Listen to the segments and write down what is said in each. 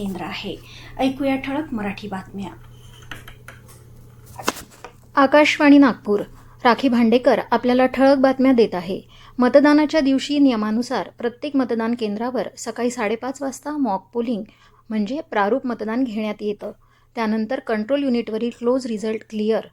केंद्र आहे. ऐकूया ठळक मराठी बातम्या. आकाशवाणी नागपूर. राखी भांडेकर आपल्याला ठळक बातम्या देत आहे. मतदानाच्या दिवशी नियमानुसार प्रत्येक मतदान केंद्रावर सकाळी साडेपाच वाजता मॉक पोलिंग म्हणजे प्रारूप मतदान घेण्यात येतं. त्यानंतर control युनिटवरील close result clear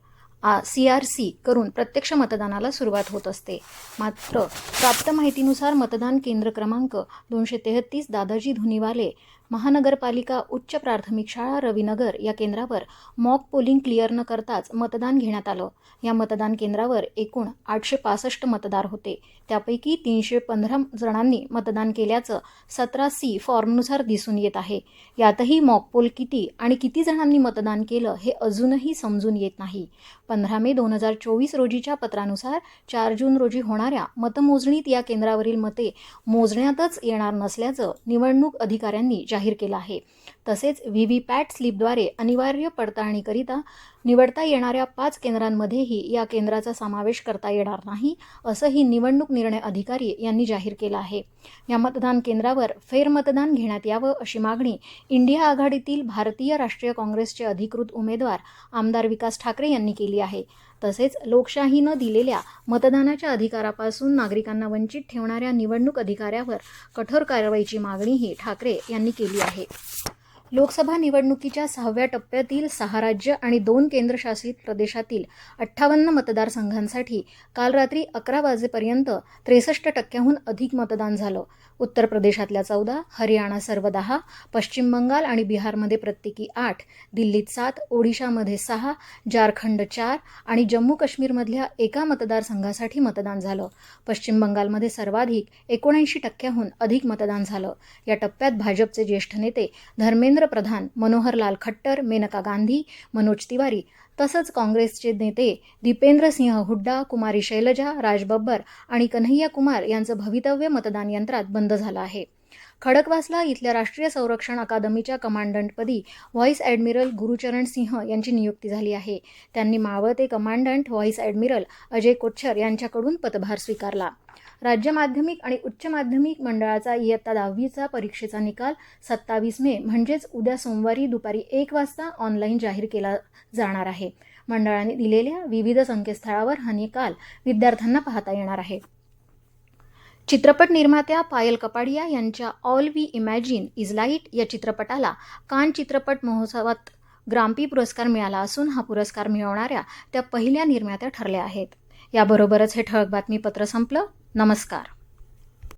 C R C करून प्रत्यक्ष मतदानाला सुरुवात होत असते. मात्र प्राप्त माहितीनुसार मतदान केंद्र क्रमांक दोनशे तेहतीस दादाजी धुनीवाले महानगरपालिका उच्च प्राथमिक शाळा रविनगर या केंद्रावर मॉक पोलिंग क्लिअर न करताच मतदान घेण्यात आलं. या मतदान केंद्रावर एकूण आठशे पासष्ट मतदार होते. त्यापैकी तीनशे पंधरा जणांनी मतदान केल्याचं सतरा सी फॉर्मनुसार दिसून येत आहे. यातही मॉकपोल किती आणि किती जणांनी मतदान केलं हे अजूनही समजून येत नाही. पंधरा मे दोन हजार चोवीस रोजीच्या पत्रानुसार चार जून रोजी होणाऱ्या मतमोजणीत या केंद्रावरील मते मोजण्यातच येणार नसल्याचं निवडणूक अधिकाऱ्यांनी जाहीर जाहीर केला आहे. तसेच व्ही व्ही पॅट स्लिपद्वारे अनिवार्य पडताळणीकरिता निवडता येणाऱ्या पाच केंद्रांमध्येही या केंद्राचा समावेश करता येणार नाही असंही निवडणूक निर्णय अधिकारी यांनी जाहीर केलं आहे. या मतदान केंद्रावर फेरमतदान घेण्यात यावं अशी मागणी इंडिया आघाडीतील भारतीय राष्ट्रीय काँग्रेसचे अधिकृत उमेदवार आमदार विकास ठाकरे यांनी केली आहे. तसेच लोकशाहीनं दिलेल्या मतदानाच्या अधिकारापासून नागरिकांना वंचित ठेवणाऱ्या निवडणूक अधिकाऱ्यावर कठोर कारवाईची मागणीही ठाकरे यांनी केली आहे. लोकसभा निवडणुकीच्या सहाव्या टप्प्यातील सहा राज्य आणि दोन केंद्रशासित प्रदेशातील अठ्ठावन्न मतदारसंघांसाठी काल रात्री अकरा वाजेपर्यंत त्रेसष्ट टक्क्याहून अधिक मतदान झालं. उत्तर प्रदेशातल्या चौदा हरियाणा सर्व दहा पश्चिम बंगाल आणि बिहारमध्ये प्रत्येकी आठ दिल्लीत सात ओडिशामध्ये सहा झारखंड चार आणि जम्मू काश्मीरमधल्या एका मतदारसंघासाठी मतदान झालं. पश्चिम बंगालमध्ये सर्वाधिक एकोणऐंशी टक्क्याहून अधिक मतदान झालं. या टप्प्यात भाजपचे ज्येष्ठ नेते धर्मेंद्र प्रधान मनोहरलाल खट्टर मेनका गांधी मनोज तिवारी तसंच काँग्रेसचे नेते दीपेंद्र सिंह हुड्डा कुमारी शैलजा राज बब्बर आणि कन्हैया कुमार यांचं भवितव्य मतदान यंत्रात बंद झालं आहे. खडकवासला इथल्या राष्ट्रीय संरक्षण अकादमीच्या कमांडंटपदी व्हॉईस ॲडमिरल गुरुचरण सिंह यांची नियुक्ती झाली आहे. त्यांनी मावळते commandant vice admiral Ajay Kochhar यांच्याकडून पदभार स्वीकारला. राज्य माध्यमिक आणि उच्च माध्यमिक मंडळाचा इयत्ता दहावीचा परीक्षेचा निकाल सत्तावीस मे म्हणजेच उद्या सोमवारी दुपारी एक वाजता ऑनलाईन जाहीर केला जाणार आहे. मंडळाने दिलेल्या विविध संकेतस्थळावर हा निकाल विद्यार्थ्यांना पाहता येणार आहे. चित्रपट निर्मात्या पायल कपाडिया यांच्या All We Imagine Is Light या चित्रपटाला कान चित्रपट महोत्सवात ग्राम्पी पुरस्कार मिळाला असून हा पुरस्कार मिळवणाऱ्या त्या पहिल्या निर्मात्या ठरल्या आहेत. याबरोबरच हे ठळक बातमीपत्र संपलं. नमस्कार.